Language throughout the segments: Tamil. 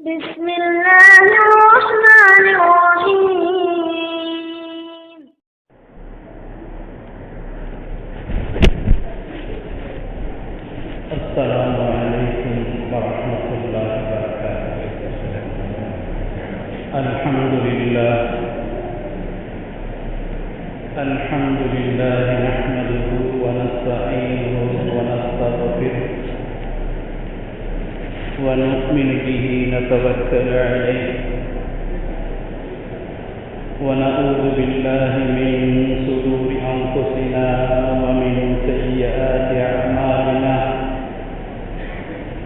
بسم الله الرحمن الرحيم. السلام عليكم ورحمة الله وبركاته. الحمد لله. الحمد لله ونؤمن به نتوكل عليه. ونعوذ بالله من شرور أنفسنا ومن سيئات أعمالنا.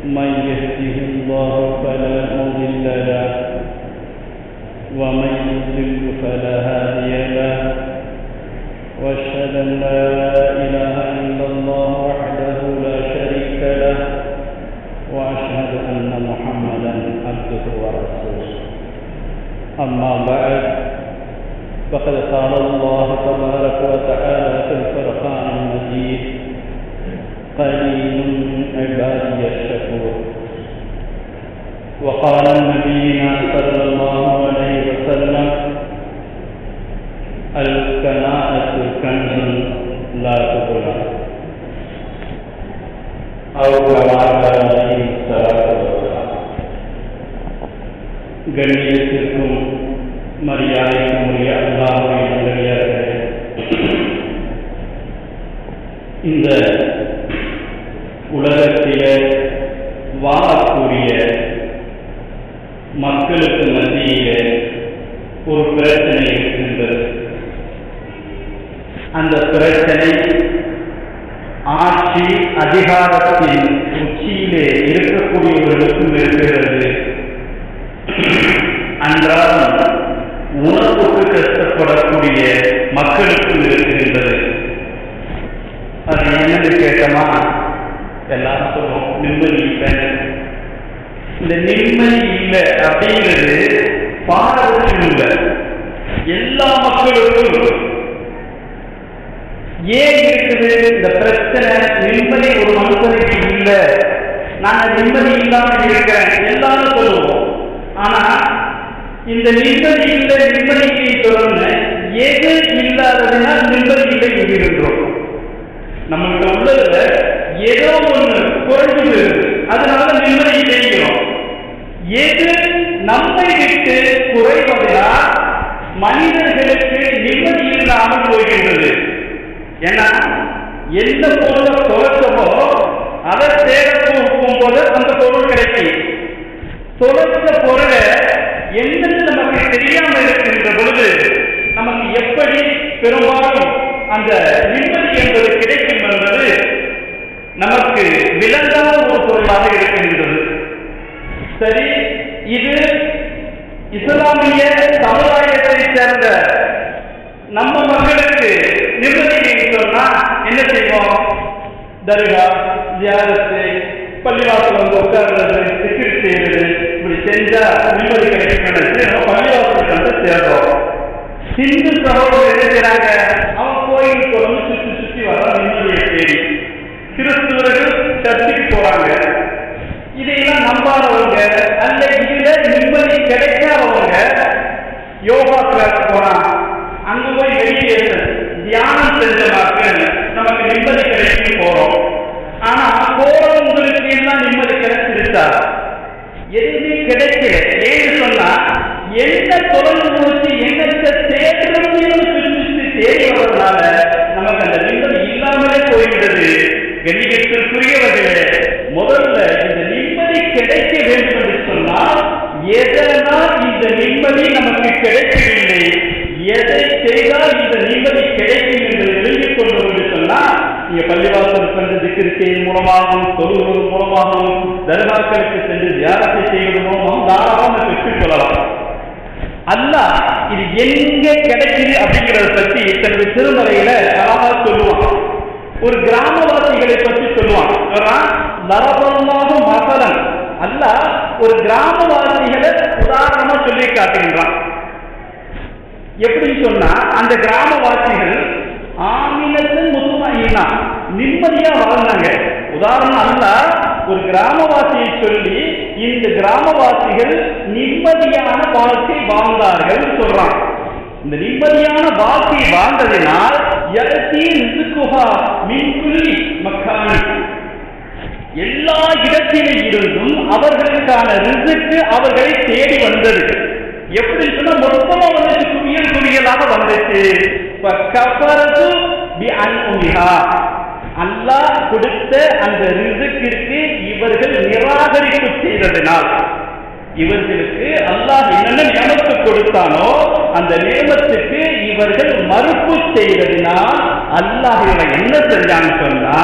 من يهده الله فلا مضل له ومن يضلل فلا هادي له. وأشهد أن لا إله إلا الله وحده لا شريك له واشهد ان محمدا عبده ورسوله أما بعد فقد قال الله تبارك وتعالى في الفرقان المجيد قليل عبادي الشكور وقال نبينا صلى الله عليه وسلم القناعة كنز لا تبلى أو كما قال గణనీయ శిల్పం మరియు இல்லாம இருக்கேன் எல்லாரும் சொல்லுவோம். ஆனா இந்த நிம்மதி இல்லை நிம்மதிக்கு தொடர்ந்து எது இல்லாததுன்னா நிம்மதி இல்லை என்கின்றோம் நம்மகிட்ட உள்ளதுல ஏதோ ஒண்ணு குறைஞ்சு அதனால நிம்மதி செய்கிறோம் எது நம்மை விட்டு குறைவதா மனிதர்களுக்கு நிம்மதி இல்லாமல் போகின்றது ஏன்னா எந்த பொருளை குறைச்சவோ அதை தேட போகும்போது அந்த பொருள் கிடைக்கும். தொலைச்ச பொருளை எந்தெந்த நமக்கு தெரியாமல் இருக்கின்ற பொழுது நமக்கு எப்படி பெரும்பாலும் அந்த நிம்மதி என்பது கிடைக்கும் என்பது நமக்கு விளங்காத ஒரு பொருளாக இருக்கின்றது. சரி இது இஸ்லாமிய சமுதாயத்தை சேர்ந்த நம்ம மக்களுக்கு நிம்மதி சொன்னா என்ன செய்வோம்? தர்கா ஜியாரத்து பள்ளிவாசல் வந்து உட்கார்றது திக்கிட்டு செய்யறது இப்படி செஞ்சா நிம்மதி கிடைக்கும் நம்ம பள்ளிவாசல் வந்து சேர்றோம். ஹிந்து சகோதரர் என்ன செய்யறாங்க அவன் கோயிலுக்கு வந்து சுற்றி சுற்றி வர நிம்மதியை தேடி. கிறிஸ்துவர்கள் சர்ச்சுக்கு போறாங்க. இதையெல்லாம் நம்பாதவங்க அந்த இதுல நிம்மதி கிடைக்காதவங்க யோகா கிளாஸ் போறான். அங்க போய் மெடிடேஷன் தியானம் செஞ்சனாக்க நமக்கு நிம்மதி கிடைக்கும் போறோம். ஆனா போறவங்களுக்கு எல்லாம் நிம்மதி கிடைச்சிருச்சா எதுவுமே கிடைக்கல? ஏன்னு சொன்னா எந்த தொடர்பு முடிச்சு எந்த தேடுறதையும் சிந்திச்சு தேடி வர்றதுனால நமக்கு அந்த நிம்மதி இல்லாமலே போய்விடுது. கண்ணியத்திற்குரியவர்களே முதல்ல இந்த நிம்மதி கிடைக்க வேண்டும் என்று சொன்னால் எதனால் இந்த நிம்மதி நமக்கு கிடைக்கவில்லை? எதை செய்தால் இந்த நிம்மதி கிடைக்கும் என்று எழுதிக் கொண்டோம் என்று சொன்னால் நீங்க பள்ளிவாசல் சென்று திக்கிருக்கையின் மூலமாகவும் தொழுவது மூலமாகவும் தர்காக்களுக்கு சென்று தியானத்தை செய்வது மூலமாகவும் தாராளமாக பெற்றுக் கொள்ளலாம். அல்ல இது எங்க கிடைக்குது அப்படிங்கிறத பத்தி தனது திருமலையில அழகா சொல்லுவான். ஒரு கிராமவாசிகளை பற்றி சொல்லுவான். நரபமாக மசலன் அல்ல ஒரு கிராமவாசிகளை உதாரணமா சொல்லி காட்டுகின்றான். எப்படின்னு சொன்னா அந்த கிராமவாசிகள் ஆமினத்து முத்துமாயினா நிம்மதியா வாழ்ந்தாங்க. உதாரணம் அல்ல ஒரு கிராமவாசியை சொல்லி இந்த கிராமவாசிகள் நிம்மதியான வாழ்க்கை வாழ்ந்தார்கள் சொல்றான். இந்த நிம்மதியான வாழ்க்கை வாழ்ந்ததினால் எல்லா இடத்திலும் இருந்தும் அவர்களுக்கான ரிசுக்கு அவர்களை தேடி வந்தது. எப்படி சொன்னா மொத்தமா வந்துச்சு குவியல் குவியலாக வந்துச்சு. அல்லாஹ் கொடுத்த அந்த ரிசுக்கிற்கு இவர்கள் நிராகரிப்பு செய்ததினால். இவர்களுக்கு அல்லாஹ் என்னென்ன நியமத்து கொடுத்தானோ அந்த நியமத்துக்கு இவர்கள் மறுப்பு செய்ததினால் அல்லாஹ் இவரை என்ன செஞ்சான்னு சொன்னா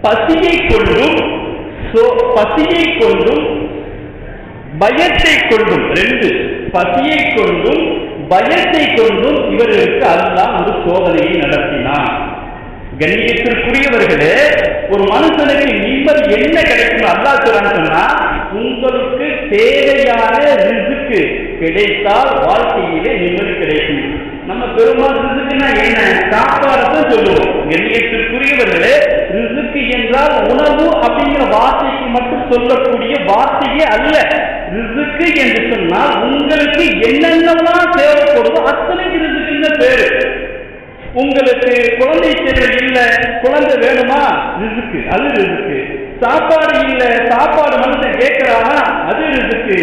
பசியை கொண்டும் சோ- பசியை கொண்டும் பயத்தை கொண்டும் ரெண்டு பசியை கொண்டும் பயத்தை கொண்டும் இவர்களுக்கு அல்லாஹ் ஒரு சோதனையை நடத்தினான். கண்ணியத்திற்குரியவர்களே ஒரு மனுஷனுக்கு நிம்மதி என்ன கிடைக்கும் அல்லா சொல்றான்னு சொன்னா உங்களுக்கு தேவையான ரிசுக்கு கிடைத்தால் வாழ்க்கையிலே நிம்மதி கிடைக்கும். நம்ம பெருமாள் ரிசுக்குன்னா என்ன? சாப்பாடு சொல்லுவோம். கண்ணியத்திற்குரியவர்களே ரிசுக்கு என்றால் உணவு அப்படிங்கிற வார்த்தைக்கு மட்டும் சொல்லக்கூடிய வார்த்தையே அல்ல. ரிசுக்கு என்று சொன்னால் உங்களுக்கு என்னென்னலாம் தேவைப்படுதோ அத்தனைக்கு ரிசுக்குன்னு பேரு. உங்களுக்கு குழந்தை தேவை இல்லை குழந்தை வேணுமா? ரிசுக்கு அது ரிசுக்கு. சாப்பாடு இல்லை சாப்பாடு மனுஷன் கேட்கிறானா? அது ரிசுக்கு.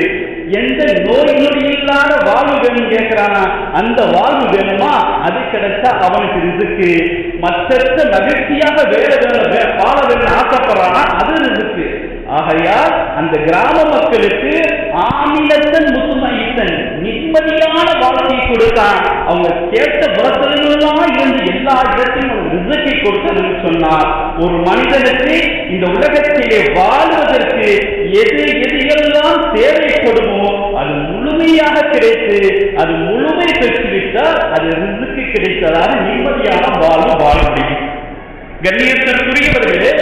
எந்த நோய் நொடி இல்லாத வாழ்வு வேணும் கேட்கிறானா அந்த வாழ்வு வேணுமா? அது கிடைச்சா அவனுக்கு ரிசுக்கு. மற்ற மகிழ்ச்சியாக வேலை வேணும் வே- வாழ வேணும் ஆசைப்படுறானா? அது ரிசுக்கு. ஆகையால் அந்த கிராம மக்களுக்கு ஆமிலத்தன் முத்துமைத்தன் நிம்மதியான வாழ்க்கை கொடுத்தான். அவங்க கேட்ட புறத்திலெல்லாம் இருந்து எல்லா இடத்தையும் ஒரு ரிசக்கை கொடுத்ததுன்னு சொன்னார். ஒரு மனிதனுக்கு இந்த உலகத்திலே வாழ்வதற்கு எது எது எல்லாம் தேவைப்படுமோ அது முழுமையாக கிடைத்து அது முழுமை பெற்றுவிட்டால் அது ரிசுக்கு கிடைத்ததால் நிம்மதியான வாழ்வு வாழ முடியும். கண்ணியத்திற்குரியவர்களே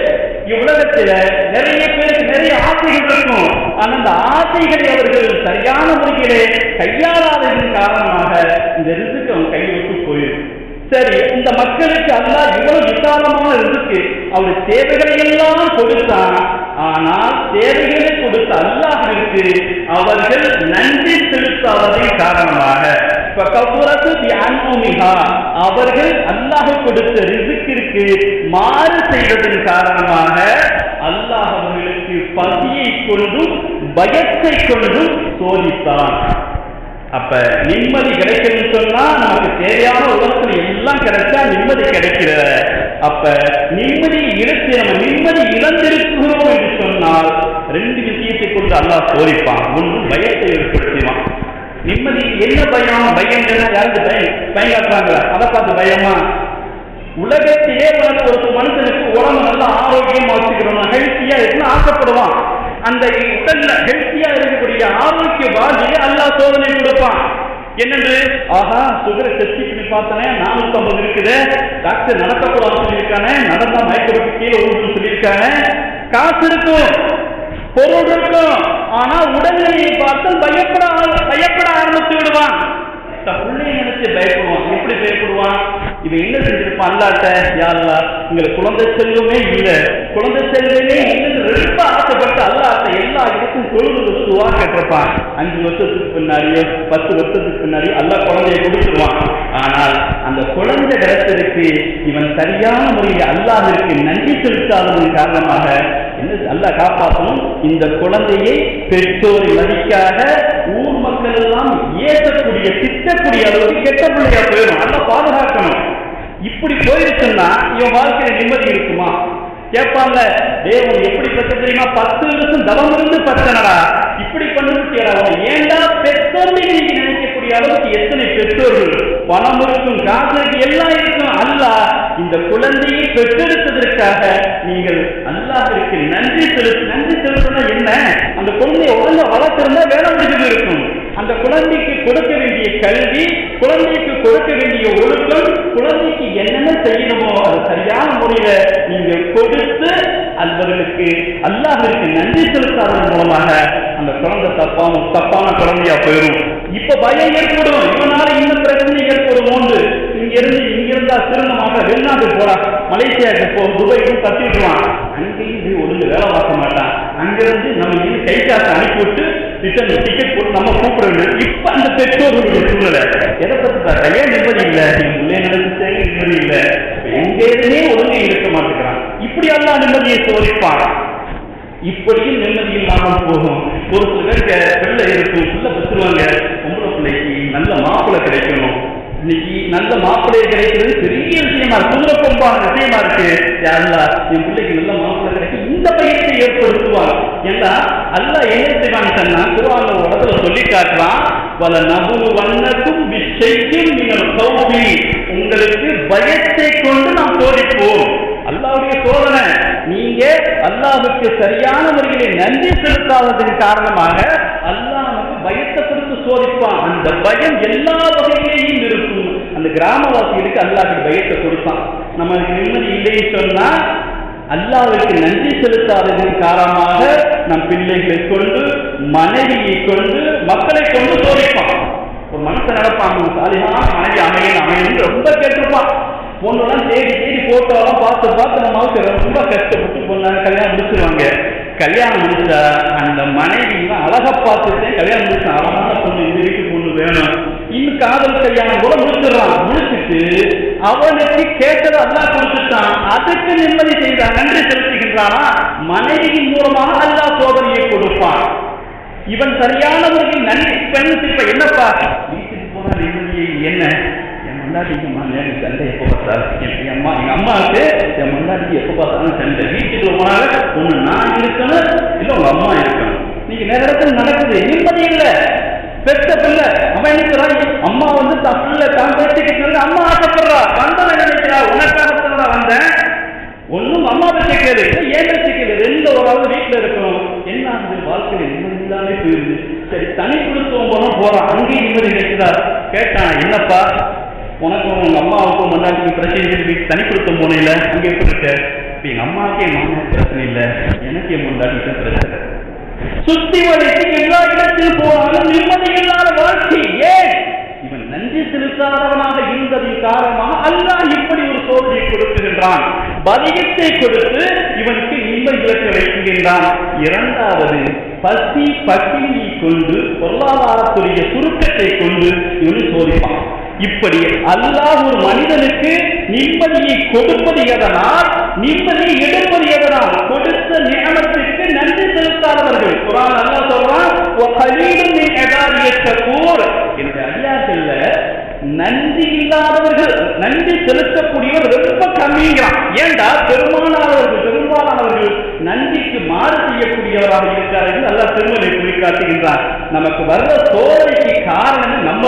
இவ்வுலகத்தில நிறைய பேருக்கு நிறைய ஆசைகள் இருக்கும். ஆனால் அந்த ஆசைகளை அவர்கள் சரியான முறையிலே கையாளாததன் காரணமாக இந்த ரிசுக்கு அவன் கை விட்டு போயிடும் சரி இந்த மக்களுக்கு அல்லாஹ் இவ்வளவு விசாலமான ரிசுக்கு அவர் தேவைகளை எல்லாம் கொடுத்தான். ஆனால் தேவைகளை கொடுத்த அல்லாஹிற்கு அவர்கள் நன்றி செலுத்தாததன் காரணமாக அவர்கள் அல்லாஹ் கொடுத்த ரிசுக்கிற்கு மாறு செய்ததன் காரணமாக அல்லாஹ் அவர்களுக்கு பசியை கொண்டும் பயத்தை கொண்டும் சோதித்தான் அப்ப நிம்மதி கிடைக்கணும்னு சொன்னா நமக்கு தேவையான உலகத்துல எல்லாம் கிடைச்சா நிம்மதி கிடைக்கிற அப்ப நிம்மதி இழத்து நம்ம நிம்மதி இழந்திருக்கிறோம் என்று சொன்னால் ரெண்டு விஷயத்தை கொண்டு அல்லாஹ் சோதிப்பான் ஒன்று பயத்தை ஏற்படுத்திவான் நிம்மதி என்ன பயம்? பயம்? யாருக்கு பயங்காட்டுறாங்களா அதை பார்த்து பயமா? உலகத்திலே உனக்கு ஒரு மனுஷனுக்கு உடம்பு நல்லா ஆரோக்கியமா வச்சுக்கிறோம் ஹெல்த்தியா இருக்குன்னு ஆசைப்படுவான். அந்த உடல்ல ஹெல்த்தியா இருக்கக்கூடிய ஆரோக்கிய வாழ்க்கையை அல்லா சோதனை கொடுப்பான். என்னது? ஆஹா சுகரை டெஸ்ட் பண்ணி பார்த்தனே நானூத்தி ஐம்பது இருக்குது. டாக்டர் நடத்தக்கூடாது சொல்லியிருக்கானே நடந்தா மயக்கத்துக்கு கீழே ஊருன்னு சொல்லியிருக்கானே. காசு இருக்கும். பொருள் இருக்கும் ஆனா உடல்நிலையை பார்த்து பயப்பட பயப்பட ஆரம்பித்து விடுவான். தன் பிள்ளையை நினைச்சு பயப்படுவான். எப்படி பயப்படுவான்? இவன் என்ன செஞ்சிருப்பான்? அல்லாட்ட யாருலா உங்களுக்கு குழந்தை செல்வமே இல்லை. குழந்தை செல்வமே இல்லைன்னு ரொம்ப ஆசைப்பட்டு அல்லாட்ட எல்லா இடத்தும் தொழுது வசுவா கேட்டிருப்பான். அஞ்சு வருஷத்துக்கு பின்னாடியோ பத்து வருஷத்துக்கு பின்னாடி அல்லா குழந்தைய கொடுத்துருவான். ஆனால் அந்த குழந்தை கிடத்திற்கு இவன் சரியான முறையில் அல்லாஹிற்கு நன்றி செலுத்தாததன் காரணமாக என்ன அல்லாஹ் காப்பாற்றணும். இந்த குழந்தையை பெற்றோர் மதிக்காத ஊர் மக்கள் எல்லாம் ஏற்றக்கூடிய திட்டக்கூடிய அளவுக்கு கெட்ட பிள்ளையா போயிடும் நல்லா பாதுகாக்கணும். இப்படி போயிருச்சுன்னா இவன் வாழ்க்கையில நிம்மதி இருக்குமா? கேட்பாங்க தேவன் எப்படி பெற்ற தெரியுமா? பத்து வருஷம் தவம் இருந்து பத்தனடா? இப்படி பண்ணிருக்கியா ஏன்டா பெற்றோர் நீங்க நினைக்கக்கூடிய அளவுக்கு எத்தனை பெற்றோர்கள்? பணம் இருக்கும் காசு எல்லாம் அந்த குழந்தையை பெற்றெடுத்ததற்காக நீங்கள் அல்லாஹிற்கு நன்றி செலுத்து நன்றி செலுத்தினா என்ன? அந்த குழந்தையை ஒழுங்கா வளர்த்திருந்தா வேலை முடிஞ்சது இருக்கும். அந்த குழந்தைக்கு கொடுக்க வேண்டிய கல்வி குழந்தைக்கு கொடுக்க வேண்டிய ஒழுக்கம் குழந்தைக்கு என்னென்ன செய்யணுமோ அது சரியான முறையில நீங்க கொடுத்து அவர்களுக்கு அல்லாஹிற்கு நன்றி செலுத்தாதன் மூலமாக அந்த குழந்தை தப்பான தப்பான குழந்தையா போயிடும் இப்ப பயம் ஏற்படும். இவனால இந்த பிரச்சனை ஏற்படும் இங்க இருந்து இங்கிருந்தா இருந்தா வெளிநாட்டுக்கு வெளிநாட்டு போறா. மலேசியாவுக்கு போ துபாய்க்கு தட்டிடுவான் அங்கேயும் போய் ஒழுங்கு வேலை பார்க்க மாட்டான். அங்கிருந்து நம்ம இங்க கை காசு அனுப்பி விட்டு ரிட்டர்ன் டிக்கெட் போட்டு நம்ம கூப்பிட வேண்டும் இப்ப அந்த பெற்றோர்களுடைய சூழ்நிலை. எதை பத்தி பார்த்தா ஏன் நிம்மதி இல்லை? உள்ளே நடந்துச்சே நிம்மதி இல்லை. எங்கேயுமே ஒழுங்கு இருக்க மாட்டேங்கிறான். இப்படி எல்லாம் நிம்மதியை சோதிப்பான். இப்படியும் நிம்மதி இல்லாமல் போகும். ஒரு சில பேருக்கு பிள்ளை இருக்கும் பிள்ளை பெற்றுவாங்க பொம்பளை பிள்ளைக்கு நல்ல மாப்பிள்ளை கிடைக்கணும். இன்னைக்கு நல்ல மாப்பிள்ளையை கிடைக்கிறது பெரிய விஷயமா இருக்கு. குதிரை கொம்பான விஷயமா இருக்கு. யாருலா என் பிள்ளைக்கு நல்ல மாப்பிள்ளை கிடைக்கும் இந்த பயிற்சியை ஏற்படுத்துவாங்க. ஏன்னா அல்லாஹ் என்ன செய்வாங்க சொன்னா திருவாங்க உடத்துல சொல்லி காட்டுறான் பல நபுரு வண்ணக்கும் விஷயக்கும் நீங்கள் கௌபி உங்களுக்கு பயத்தை கொண்டு நாம் சோதிப்போம். அல்லாவுடைய சோதனை. நீங்க அல்லாவுக்கு சரியான முறையிலே நன்றி செலுத்தாததன் காரணமாக அல்லாஹ் நமக்கு பயத்தை கொடுத்து சோதிப்பான். அந்த பயம் எல்லா வகையிலேயும் இருக்கும். அந்த கிராமவாசிகளுக்கு அல்லாஹ் பயத்தை கொடுப்பான்? நமக்கு நிம்மதி இல்லைன்னு சொன்னா அல்லாஹ்வுக்கு நன்றி செலுத்தாததன் காரணமாக நம் பிள்ளைகளை கொண்டு மனைவியை கொண்டு மக்களை கொண்டு சோதிப்பான். ஒரு மனுஷன் நடப்பான் சாலிஹான மனைவி அமையன் அமையன் ரொம்ப கேட்டிருப்பான். பொண்ணுலாம் தேடி தேடி போட்டோலாம் பார்த்து பார்த்து நம்ம ரொம்ப கஷ்டப்பட்டு பொண்ணாங்க கல்யாணம் முடிச்சிருவாங்க. கல்யாணம் முடிச்சா அந்த மனைவி அழகா பார்த்துட்டு கல்யாணம் முடிச்சா அழகான பொண்ணு காதல் கல்யாணம் கூட முடிச்சிடறான். முடிச்சிட்டு அவனுக்கு கேட்டதை அல்லாஹ் கொடுத்துட்டான். அதுக்கு நிம்மதி செய்தான் நன்றி செலுத்துகின்றானா? மனைவியின் மூலமாக அல்லா சோதனையை கொடுப்பான். இவன் சரியான முறையில் நன்றி பெண் இப்ப என்னப்பா? வீட்டுக்கு போனா நிம்மதியை என்ன? என் முன்னாடிக்கு எனக்கு சண்டை எப்போ பார்த்தாலும் என் அம்மா எங்க அம்மாவுக்கு என் முன்னாடிக்கு எப்போ பார்த்தாலும் சண்டை. வீட்டுக்கு போனால ஒண்ணு நான் இருக்கணும் இல்லை உங்க அம்மா இருக்கணும். நீங்க நேரத்தில் நடக்குது. நிம்மதி இல்ல. பெத்த பிள்ளை அவன் நினைக்கிறான் அம்மா வந்து தன் பிள்ளை தான் பேசிக்கிட்டு அம்மா ஆசைப்படுறா. வந்தவன் நினைக்கிறா? உனக்காக வந்தேன். ஒண்ணும் அம்மா பேச்சை கேளு. ஏன் பேச்சை கேளு? ரெண்டு ஒரு வீட்டில் இருக்கணும். என்ன அந்த வாழ்க்கையில நிம்மதி இல்லாமே போயிருது. சரி தனி குடுத்தவன் போனோம் போறான். அங்கேயும் நிம்மதி கிடைக்குதா? கேட்டான் என்னப்பா? உனக்கும் உங்க அம்மாவுக்கும் முன்னாடி பிரச்சனை தனி குடுத்தம் போனேல அங்க எப்படி இருக்க? எங்க அம்மாவுக்கு என் மாமாவுக்கு பிரச்சனை இல்லை. எனக்கு என் முன்னாடி பிரச்சனை சுத்தி வளைத்து எல்லா இடத்தில் போனாலும் நிம்மதி இல்லாத வாழ்க்கை ஏன்? இவன் நன்றி செலுத்தாதவனாக இருந்ததின் காரணமாக அல்லாஹ் இப்படி ஒரு சோதனை கொடுக்கின்றான் பதியத்தை கொடுத்து இவனுக்கு நிம்மதி இழக்க வைக்கின்றான் இரண்டாவது பசி பட்டினியை கொண்டு பொருளாதாரத்துடைய சுருக்கத்தை கொண்டு இவன் சோதிப்பான். இப்படி அல்லாஹ் ஒரு மனிதனுக்கு நிம்மதியை கொடுப்பது எதனால்? நிம்மதியை எடுப்பது எதனால்? கொடுத்த நியமத்தை செலுத்தாதவர்கள் குரான் அல்லாஹ் சொல்றான் "ஒ கலீலும் மின் இபாதியத் ஷக்கூர்." இந்த அடியார்கள்ல நன்றி இல்லாதவர்கள் நன்றி செலுத்தக்கூடியவர் ரொம்ப கம்மிங்கிறான். ஏண்டா? பெரும்பாலானவர்கள் பெரும்பாலானவர்கள் நன்றிக்கு மாறு செய்யக்கூடியவராக இருக்கிறார்கள் நல்லா திருமலை குறிக்காட்டுகின்றார் நமக்கு வர்ற சோதனைக்கு காரணம் நம்ம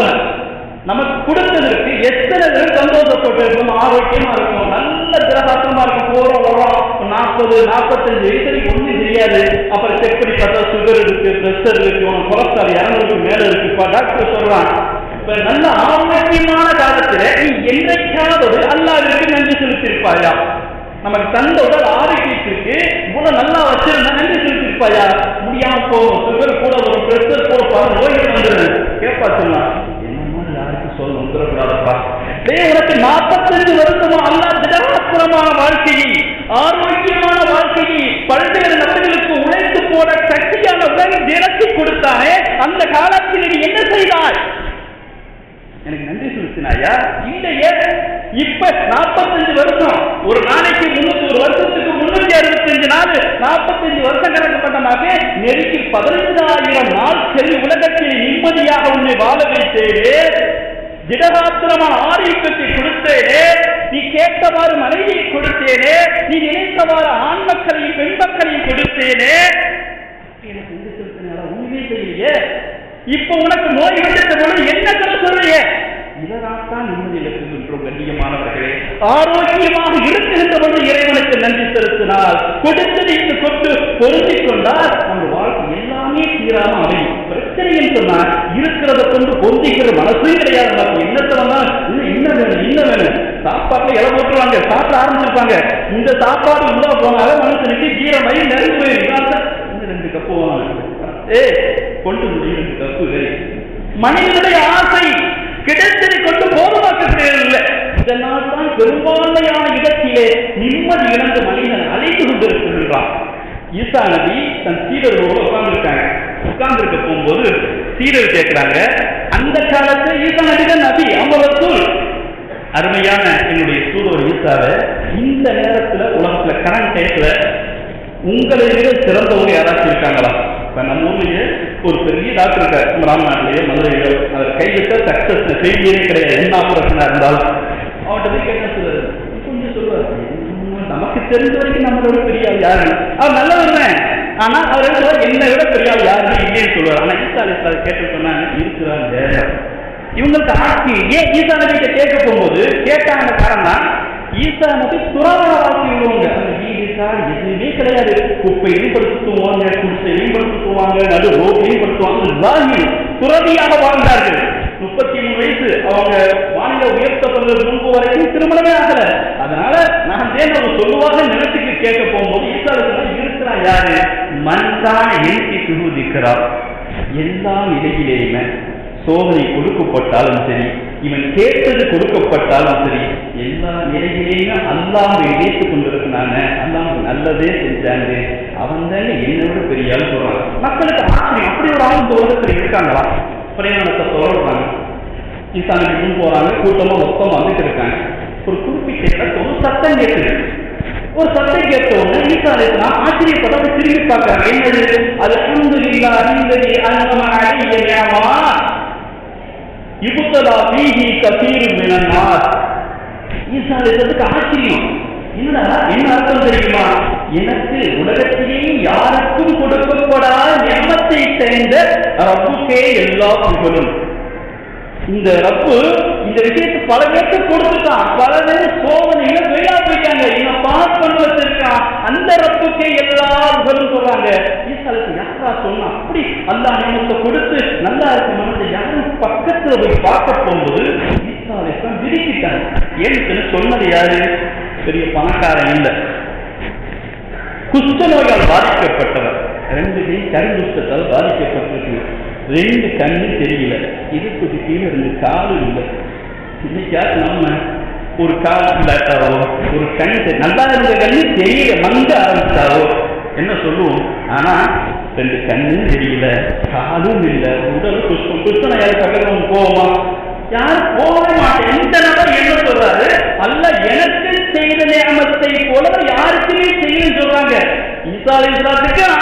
நமக்கு கொடுத்ததற்கு எத்தனை பேர் சந்தோஷப்பட்டு இருக்கும் ஆரோக்கியமா இருக்கும் நல்ல திரகாசமா இருக்கும் போறோம் வரோம் நாற்பது நாற்பத்தஞ்சு வயசுக்கு ஒண்ணும் தெரியாது. அப்புறம் செக் பண்ணி பார்த்தா சுகர் இருக்கு பிரஷர் இருக்கு உனக்கு கொலஸ்ட்ரால் இரநூறுக்கு மேல இருக்குப்பா டாக்டர் சொல்றான் இப்ப நல்ல ஆரோக்கியமான காலத்துல நீ என்றைக்காவது அல்லாவிற்கு நன்றி செலுத்திருப்பாயா நமக்கு தந்த உடல் ஆரோக்கியத்திற்கு இவ்வளவு நல்லா வச்சிருந்தா நன்றி செலுத்திருப்பாயா முடியாம போகும். சுகர் கூட ஒரு பிரஷர் கூட பல நோய்கள் வந்துடும் கேட்பா சொன்னா என்னமோ யாருக்கும் சொல்ல வந்துடக்கூடாதுப்பா டேய் உனக்கு நாற்பத்தஞ்சு வருஷமா அல்லா திடகாத்திரமான வாழ்க்கையை ஆரோக்கியமான வாழ்க்கையை பல்வேறு நபர்களுக்கு உழைத்து போட சக்தியான உடலை தினத்தி கொடுத்தானே அந்த காலத்தில் நீ என்ன செய்தாய்? எனக்கு நன்றி செலுத்தினாயா இல்லையே இப்ப நாற்பத்தஞ்சு வருஷம் ஒரு நாளைக்கு முன்னூத்தி ஒரு வருஷத்துக்கு முன்னூத்தி அறுபத்தஞ்சு நாள் நாற்பத்தஞ்சு வருஷம் கணக்கு பண்ணமாக நெருக்கி பதினைந்தாயிரம் நாட்கள் உலகத்தில் நிம்மதியாக உன்னை வாழ வைத்தேனே. திடகாத்திரமான ஆரோக்கியத்தை கொடுத்தேனே நீ கேட்டவாறு மனைவியை கொடுத்தேனே நீ நினைத்தவாறு ஆண் மக்களையும் பெண் மக்களையும் கொடுத்தேனே. எனக்கு நன்றி செலுத்தினாரா உண்மையே செய்யலையே இப்ப உனக்கு நோய் வந்துட்ட பொழுது என்ன கதை சொல்றியே? இதனால்தான் நிம்மதி இழக்குகின்றோம் கண்ணியமானவர்களே. ஆரோக்கியமாக இருக்குகின்ற பொழுது இறைவனுக்கு நன்றி செலுத்தினால் கொடுத்ததை இந்த கொண்டு பொருந்திக் கொண்டால் நம்ம வாழ்க்கை எல்லாமே சீராம அமையும். பிரச்சனைன்னு சொன்னா இருக்கிறத கொண்டு பொந்திக்கிற மனசு கிடையாது. நமக்கு என்னத்தை வந்தா இன்னும் என்ன வேணும் என்ன வேணும் சாப்பாட்டுல இலை போட்டுருவாங்க சாப்பிட ஆரம்பிச்சிருப்பாங்க. இந்த சாப்பாடு உள்ள போனாலும் மனுஷனுக்கு மயில் நெருங்கு போயிடும் ரெண்டு கப்பு ஏ கொண்டு முடியும் ரெண்டு கப்பு மனிதனுடைய ஆசை கிடைத்ததை கொண்டு போதுமாக்கப்படுவதில்லை இதனால் தான் பெரும்பான்மையான இடத்திலே நிம்மதி இழந்து மனிதன் அழைத்து கொண்டிருக்கின்றான். ஈசா நபி தன் சீடர்களோடு உட்கார்ந்துருக்காங்க. உட்கார்ந்துருக்க போகும்போது சீடர் கேட்கிறாங்க அந்த காலத்து ஈசா நபி நபி அவங்க ரசூல். அருமையான என்னுடைய சூழல் ஈசாவை இந்த நேரத்தில் உலகத்தில் கரண்ட் டயத்துல உங்களை விட சிறந்தவங்க யாராச்சும் இருக்காங்களா? இப்போ நம்ம ஊர்லேயே ஒரு பெரிய டாக்டர் இருக்கார் நம்ம ராமநாட்டிலேயே மதுரையிலோ அதை கைவிட்ட சக்சஸ் செய்தியே கிடையாது என்ன ஆபரேஷனாக இருந்தாலும். அவன்கிட்ட போய் கேட்க சொல்லுவார் கொஞ்சம் சொல்லுவார் நமக்கு தெரிஞ்ச வரைக்கும் நம்மளோட பெரிய யாரு அவர் நல்லவர் தான். ஆனால் அவர் என்ன என்னை விட பெரிய யாருமே இல்லைன்னு சொல்லுவார். ஆனால் ஈசா அலிஸ்லாவை கேட்டு சொன்னாங்க இருக்கிறாங்க. இவங்களுக்கு ஆட்சி ஏன் ஈசா நபிகிட்ட கேட்க போகும்போது கேட்டாங்க காரணம் ஈசா நபி துறவர வாழ்க்கை உள்ளவங்க அந்த வீடு கார் எதுவுமே கிடையாது. குப்பையிலையும் படுத்துவாங்க குடிசையும் படுத்துவாங்க நடு ரோட்லையும் படுத்துவாங்க துறவியாக வாழ்ந்தார்கள். முப்பத்தி மூணு வயசு அவங்க வானிலை உயர்த்தப்படுறது முன்பு வரைக்கும் திருமணமே ஆகல. அதனால நான் தேன் அவங்க சொல்லுவாங்க நினைச்சுக்கு கேட்க போகும்போது ஈசாவுக்கு இருக்கிறான் யாரு? மன்தான் எழுத்தி குருதிக்கிறார் எல்லா நிலையிலேயுமே சோதனை கொடுக்கப்பட்டாலும் சரி இவன் கேட்டது கொடுக்கப்பட்டாலும் சரி எல்லா நிலையிலேயுமே அல்லாஹ் நினைத்து கொண்டிருக்கிறாங்க அல்லாஹ் நல்லதே செஞ்சாங்க அவன் தானே என்னோட பெரிய ஆள் சொல்றான். மக்களுக்கு ஆச்சரியம். அப்படி ஒரு ஆள் இந்த உலகத்தில் இருக்காங்களா? பிரயாணத்தை தொடர்றாங்க. ஈசானுக்கு முன் போறாங்க. கூட்டமா மொத்தம் வந்துட்டு இருக்காங்க. ஒரு குறிப்பிட்ட இடத்துல ஒரு சத்தம் கேட்குது. ஒரு சத்தம் கேட்டோன்னு உடனே ஈசா அலைஹிஸ்ஸலாம் திரும்பி பார்க்கறாங்க என்னது? அது அன்பு இல்லா அலைய அன்பமா யுப்தலா ஃபீஹி கஸீருன் மினன் ஈசா ஆச்சரியம். என்னடா? என்ன அர்த்தம் தெரியுமா? எனக்கு உலகத்திலேயே யாருக்கும் கொடுக்கப்படாத எண்ணத்தை சேர்ந்த ரப்புக்கே எல்லா புகழும். இந்த ரப்பு இந்த விஷயத்தை பல பேருக்கு கொடுத்துட்டான். பல பேர் சோதனையில வெள்ளா போயிட்டாங்க. இவன் பாஸ் பண்ண வச்சிருக்கான் அந்த ரப்புக்கே எல்லா புகழும் சொல்றாங்க. ஈசாலுக்கு யாரா சொன்னா? அப்படி அந்த நியமத்தை கொடுத்து நல்லா இருக்க. மனதை யாரும் பக்கத்துல போய் பார்க்க போகும்போது ஈசாலை விரிக்கிட்டாங்க ஏன்னு சொன்னது யாரு? பெரிய பணக்காரன் இல்லை. குஷ்ட நோயால் பாதிக்கப்பட்டவர். ரெண்டு கை கருந்துஷ்டத்தால் பாதிக்கப்பட்டிருக்கு. ரெண்டு கண்ணு தெரியல. இதுக்கு கீழே ரெண்டு காலும் இல்லை. இன்னைக்காவது நம்ம ஒரு கால் இல்லாட்டாவோ ஒரு கண் நல்லா இருந்த கண்ணு தெரியல மங்க ஆரம்பித்தாவோ என்ன சொல்லுவோம்? ஆனா ரெண்டு கண்ணும் தெரியல காலும் இல்லை. உடல் குஷ்டம் குஷ்டம் யாரு பக்கத்துல போவோமா யார் போக மாட்டேன். இந்த நபர் என்ன சொல்றாரு? அல்ல எனக்கு செய்த நியமத்தை போல யாருக்குமே செய்யும் சொல்றாங்க. ஈசா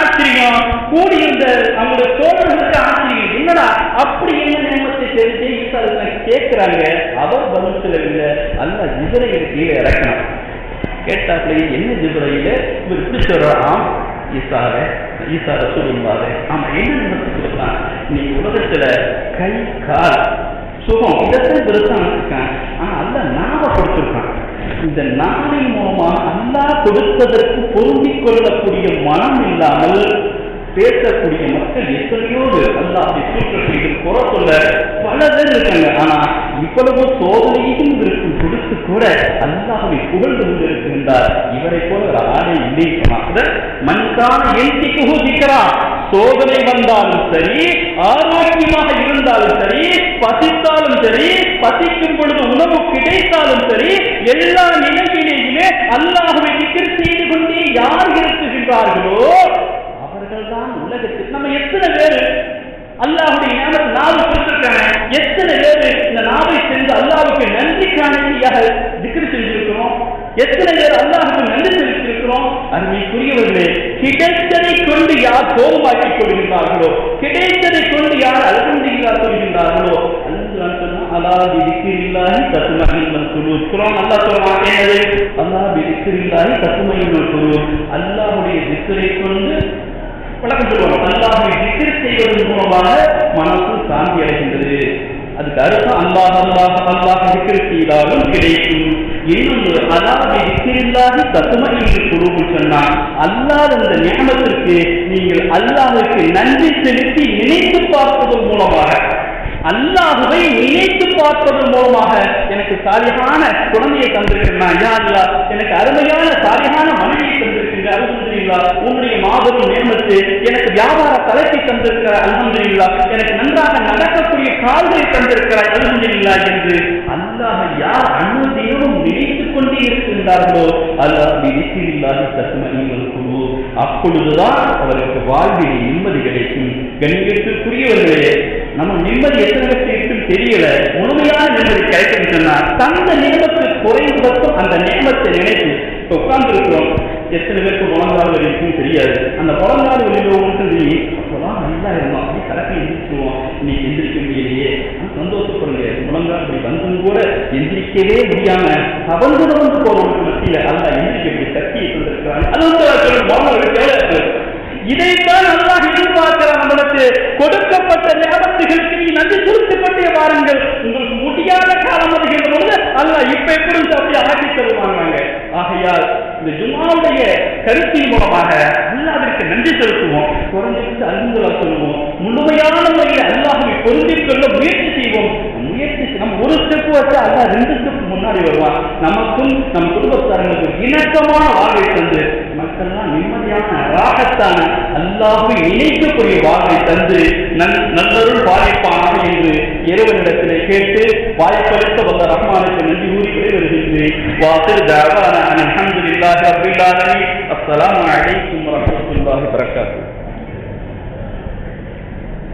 ஆச்சரியம். கூடி இருந்த அவங்களுடைய தோழர்களுக்கு ஆச்சரியம். என்னடா அப்படி என்ன நியமத்தை தெரிஞ்சு ஈசா கேட்கிறாங்க. அவர் பதில் சொல்லவில்லை அல்ல ஜிபரையில கீழே இறக்கணும் கேட்டாப்ல என்ன ஜிபரையில? இவர் இப்படி சொல்றான் ஈசார ஈசா ஆமா என்ன நியமத்தை சொல்லலாம் நீ உலகத்துல கை கால் சுகம் இதைத்தான் பெருசா நினைச்சிருக்கான். ஆனா அல்ல நாவை கொடுத்துருக்கான் இந்த நாவின் மூலமா அல்லா கொடுத்ததற்கு பொருந்திக் கொள்ளக்கூடிய மனம் இல்லாமல் பேசக்கூடிய மக்கள் எத்தனையோ பேர் அல்லாஹை சூற்றம் குறை சொல்ல பல பேர் இருக்காங்க. ஆனா இவ்வளவு சோதனையும் இருக்கும் கொடுத்து கூட அல்லாஹை புகழ்ந்து கொண்டிருக்கின்றார். இவரை போல ஒரு ஆணை இல்லை. சொன்னாங்க மண்கான எழுத்தி புகுதிக்கிறார் சோதனை வந்தாலும் சரி ஆரோக்கியமாக இருந்தாலும் சரி பசித்தாலும் சரி பசிக்கும் பொழுது உணவு கிடைத்தாலும் சரி எல்லா நிலையிலேயுமே அல்லாஹுவை திக்கர் செய்து கொண்டே யார் இருக்குகின்றார்களோ அவர்கள்தான் உலகத்தில் நம்ம எத்தனை பேர் அல்லாஹுடைய ஞாபகம் நாவு கொடுத்திருக்காங்க எத்தனை பேர் இந்த நாவை அல்லாவுக்கு அல்லாஹ்வுக்கு நன்றி காணிக்கையாக திக்ரு செஞ்சிருக்கிறோம் எத்தனை பேர் அல்லாவுக்கு நன்றி செலுத்தியிருக்கிறோம்? அருமைக்குரியவர்களே கிடைத்ததை கொண்டு யார் கோபமாக்கிக் கொள்கின்றார்களோ கிடைத்ததை கொண்டு யார் அலகந்தில்லா சொல்கின்றார்களோ அல்லாஹ் சொன்னா அலா குரான் அல்லாஹ் சொல்றான் என்னது அல்லாஹ் அல்லாஹ்வுடைய திக்கரை கொண்டு விளக்கம் செய்வதன் மூலமாக அதுக்கு அர்த்தம் அல்லாஹ் அல்லாஹ் அல்லாஹ் திக்ர் செய்தாலும் கிடைக்கும். இன்னொன்று அல்லாஹை திக்ரில்லாஹி தத்துமையில் குழுவு சொன்னால் அல்லாத அந்த ஞானத்திற்கு நீங்கள் அல்லாஹுக்கு நன்றி செலுத்தி நினைத்து பார்ப்பதன் மூலமாக அல்லாஹுவை நினைத்து பார்ப்பதன் மூலமாக எனக்கு சாலியான குழந்தையை தந்திருக்கிறான் யா அல்லா எனக்கு அருமையான சாலியான மனைவியை தந்திருக்கின்ற அல்ஹம்துலில்லா உன்னுடைய மாபெரும் நேமத்து எனக்கு வியாபார தலைப்பை தந்திருக்கிற அல்ஹம்துலில்லா எனக்கு நன்றாக நடக்கக்கூடிய கால்களை தந்திருக்கிறாய் அல்ஹம்துலில்லா என்று அல்லாஹ் யார் அனுமதியோடும் நினைத்துக் கொண்டே இருக்கின்றார்களோ அல்லாஹ் விதிசில்லாஹி தஸ்மனிகள் குழு அப்பொழுதுதான் அவருக்கு வாழ்வில் நிம்மதி கிடைக்கும். கண்ணியத்திற்குரியவர்களே நம்ம நிம்மதி எத்தனை பேருக்கு தெரியல. முழுமையான நிம்மதி கிடைக்கும் சொன்னா தந்த நியமத்து குறைந்தபட்சம் அந்த நியமத்தை நினைத்து உட்கார்ந்து இருக்கிறோம் எத்தனை பேருக்கு முழங்கால் வலி இருக்குன்னு தெரியாது. அந்த முழங்கால் வலியோன்னு நீ அப்போதான் நல்லா இருந்தோம் அப்படி கலக்கி எந்திரிச்சுவோம் இன்னைக்கு எந்திரிக்க முடியலையே. சந்தோஷப்படுங்க முழங்கால் அப்படி வந்தும் கூட எந்திரிக்கவே முடியாம தவந்து தவந்து போறவங்களுக்கு மத்தியில அல்ல எந்திரிக்க சக்தியை தந்திருக்கிறாங்க அது வந்து முழங்கால் தேவை இதைத்தான் நல்லா எதிர்பார்க்கிறான் நம்மளுக்கு. கொடுக்கப்பட்ட ஞாபகத்துகளுக்கு நீ நன்றி செலுத்தப்பட்டே வாருங்கள். உங்களுக்கு முடியாத காலம் வருகின்ற அல்ல அல்லாஹ் இப்ப எப்படி அப்படி ஆக்கி தருவாங்க ஆகையால் இந்த ஜுமாவுடைய கருத்தின் மூலமாக அல்லாவிற்கு நன்றி செலுத்துவோம். குறைஞ்சிட்டு அல்குலா சொல்லுவோம். முழுமையான முறையில் அல்லாஹை பொருந்திக் கொள்ள முயற்சி செய்வோம். முயற்சி நம்ம ஒரு ஸ்டெப் வச்சா அல்லாஹ் ரெண்டு ஸ்டெப் முன்னாடி வருவான். நமக்கும் நம் குடும்பத்தாரங்களுக்கும் இணக்கமான வாழ்வை தந்து மக்கள்லாம் நிம்மதியான ராகத்தான அல்லாஹை இணைக்கக்கூடிய வாழ்வை தந்து நன் நல்லருள் பாதிப்பானாக என்று இறைவனிடத்திலே கேட்டு வாய்ப்பளித்த வந்த ரஹ்மானுக்கு நன்றி கூறி விடைபெறுகின்றேன். வாசில் தாவான அல்ஹம்துலில்லாஹி ரப்பில் அஸ்ஸலாமு அலைக்கும் வரஹ்மத்துல்லாஹி வபரகாத்துஹு.